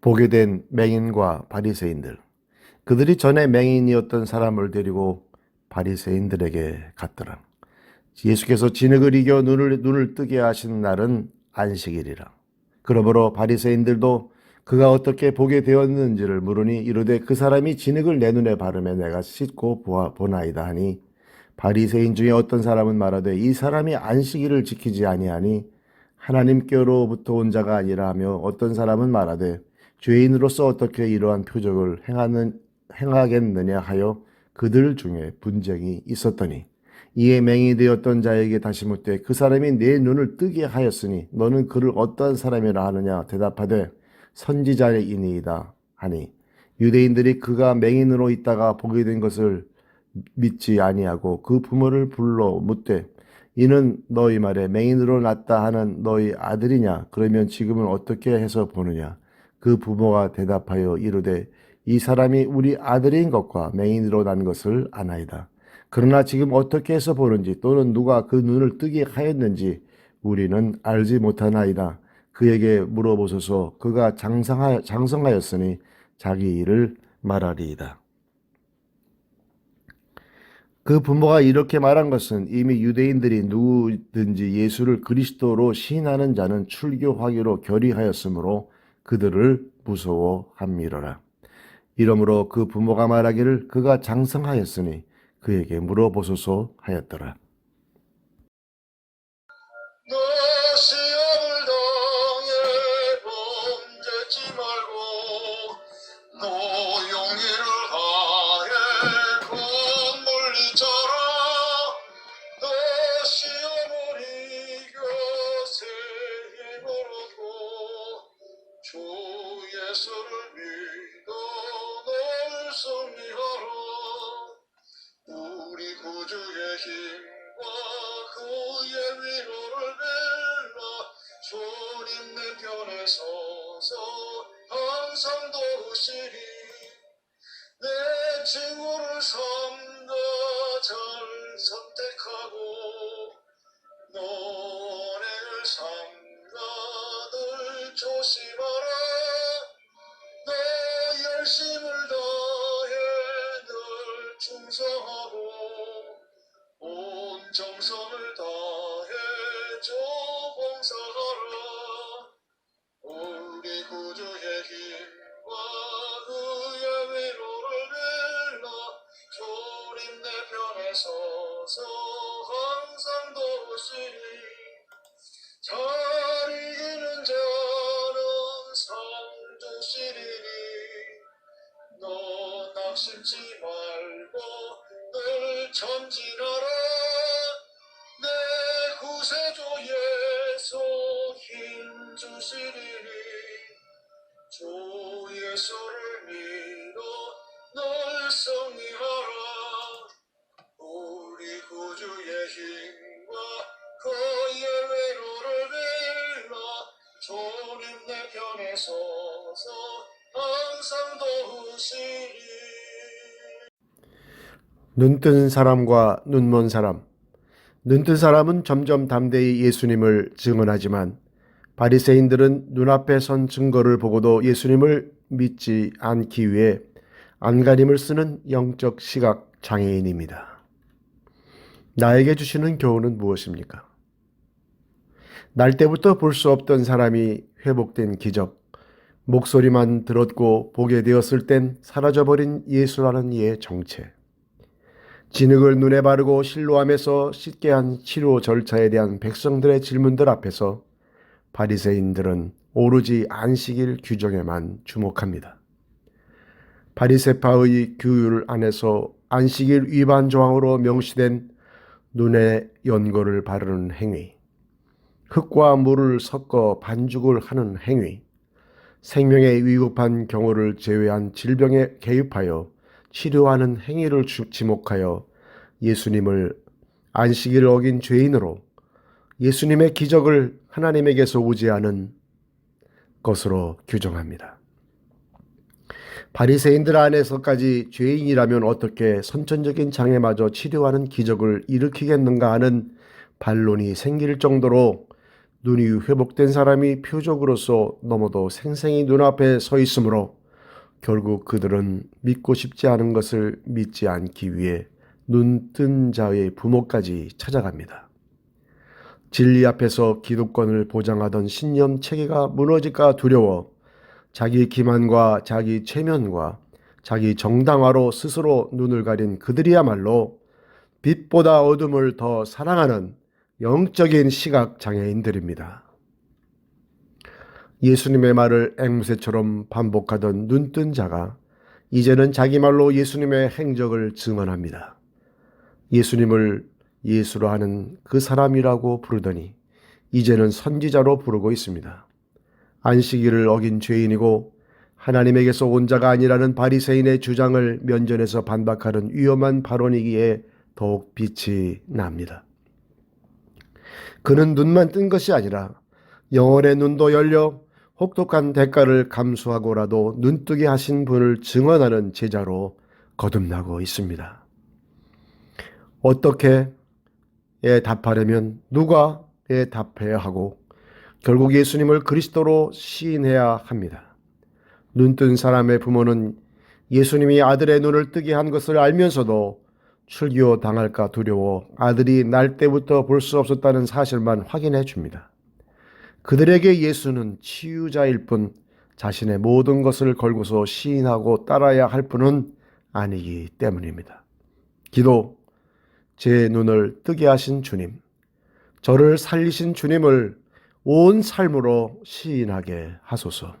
보게 된 맹인과 바리새인들 그들이 전에 맹인이었던 사람을 데리고 바리새인들에게 갔더라. 예수께서 진흙을 이겨 눈을 눈을 뜨게 하신 날은 안식일이라. 그러므로 바리새인들도 그가 어떻게 보게 되었는지를 물으니 이르되 그 사람이 진흙을 내 눈에 바르매 내가 씻고 보아 보나이다 하니 바리새인 중에 어떤 사람은 말하되 이 사람이 안식일을 지키지 아니하니 하나님께로부터 온 자가 아니라 하며 어떤 사람은 말하되 죄인으로서 어떻게 이러한 표적을 행하는 행하겠느냐 하여 그들 중에 분쟁이 있었더니 이에 맹이 되었던 자에게 다시 묻되 그 사람이 내 눈을 뜨게 하였으니 너는 그를 어떠한 사람이라 하느냐 대답하되 선지자이니이다 하니 유대인들이 그가 맹인으로 있다가 보게 된 것을 믿지 아니하고 그 부모를 불러 묻되 이는 너희 말에 맹인으로 났다 하는 너희 아들이냐? 그러면 지금은 어떻게 해서 보느냐 그 부모가 대답하여 이르되 이 사람이 우리 아들인 것과 맹인으로 난 것을 아나이다. 그러나 지금 어떻게 해서 보는지 또는 누가 그 눈을 뜨게 하였는지 우리는 알지 못하나이다. 그에게 물어보소서. 그가 장성하, 장성하였으니 자기 일을 말하리이다. 그 부모가 이렇게 말한 것은 이미 유대인들이 누구든지 예수를 그리스도로 시인하는 자는 출교하기로 결의하였으므로 그들을 무서워함이로라. 이러므로 그 부모가 말하기를 그가 장성하였으니 그에게 물어보소서 하였더라. 심치 말고 늘 전진하라. 내 구세주 예수 힘 주시리니 주 예수를 믿어 널 승리하라. 우리 구주의 힘과 그의 위로를 빌라. 주님 내 편에 서서 눈뜬 사람과 눈먼 사람. 눈뜬 사람은 점점 담대히 예수님을 증언하지만 바리새인들은 눈앞에 선 증거를 보고도 예수님을 믿지 않기 위해 안간힘을 쓰는 영적 시각 장애인입니다. 나에게 주시는 교훈은 무엇입니까? 날 때부터 볼 수 없던 사람이 회복된 기적, 목소리만 들었고 보게 되었을 땐 사라져버린 예수라는 이의 정체, 진흙을 눈에 바르고 실로함에서 씻게 한 치료 절차에 대한 백성들의 질문들 앞에서 바리새인들은 오로지 안식일 규정에만 주목합니다. 바리세파의 규율 안에서 안식일 위반 조항으로 명시된 눈에 연고를 바르는 행위, 흙과 물을 섞어 반죽을 하는 행위, 생명에 위급한 경우를 제외한 질병에 개입하여 치료하는 행위를 주- 지목하여 예수님을 안식일을 어긴 죄인으로 예수님의 기적을 하나님에게서 오지 않은 것으로 규정합니다. 바리새인들 안에서까지 죄인이라면 어떻게 선천적인 장애마저 치료하는 기적을 일으키겠는가 하는 반론이 생길 정도로 눈이 회복된 사람이 표적으로서 너무도 생생히 눈앞에 서 있으므로 결국 그들은 믿고 싶지 않은 것을 믿지 않기 위해 눈뜬 자의 부모까지 찾아갑니다. 진리 앞에서 기득권을 보장하던 신념 체계가 무너질까 두려워 자기 기만과 자기 체면과 자기 정당화로 스스로 눈을 가린 그들이야말로 빛보다 어둠을 더 사랑하는 영적인 시각 장애인들입니다. 예수님의 말을 앵무새처럼 반복하던 눈뜬 자가 이제는 자기 말로 예수님의 행적을 증언합니다. 예수님을 예수로 하는 그 사람이라고 부르더니 이제는 선지자로 부르고 있습니다. 안식일을 어긴 죄인이고 하나님에게서 온 자가 아니라는 바리새인의 주장을 면전에서 반박하는 위험한 발언이기에 더욱 빛이 납니다. 그는 눈만 뜬 것이 아니라 영혼의 눈도 열려 혹독한 대가를 감수하고라도 눈뜨게 하신 분을 증언하는 제자로 거듭나고 있습니다. 어떻게 에 답하려면 누가 에 답해야 하고 결국 예수님을 그리스도로 시인해야 합니다. 눈뜬 사람의 부모는 예수님이 아들의 눈을 뜨게 한 것을 알면서도 출교 당할까 두려워 아들이 날 때부터 볼 수 없었다는 사실만 확인해 줍니다. 그들에게 예수는 치유자일 뿐 자신의 모든 것을 걸고서 시인하고 따라야 할 분은 아니기 때문입니다. 기도, 제 눈을 뜨게 하신 주님, 저를 살리신 주님을 온 삶으로 시인하게 하소서.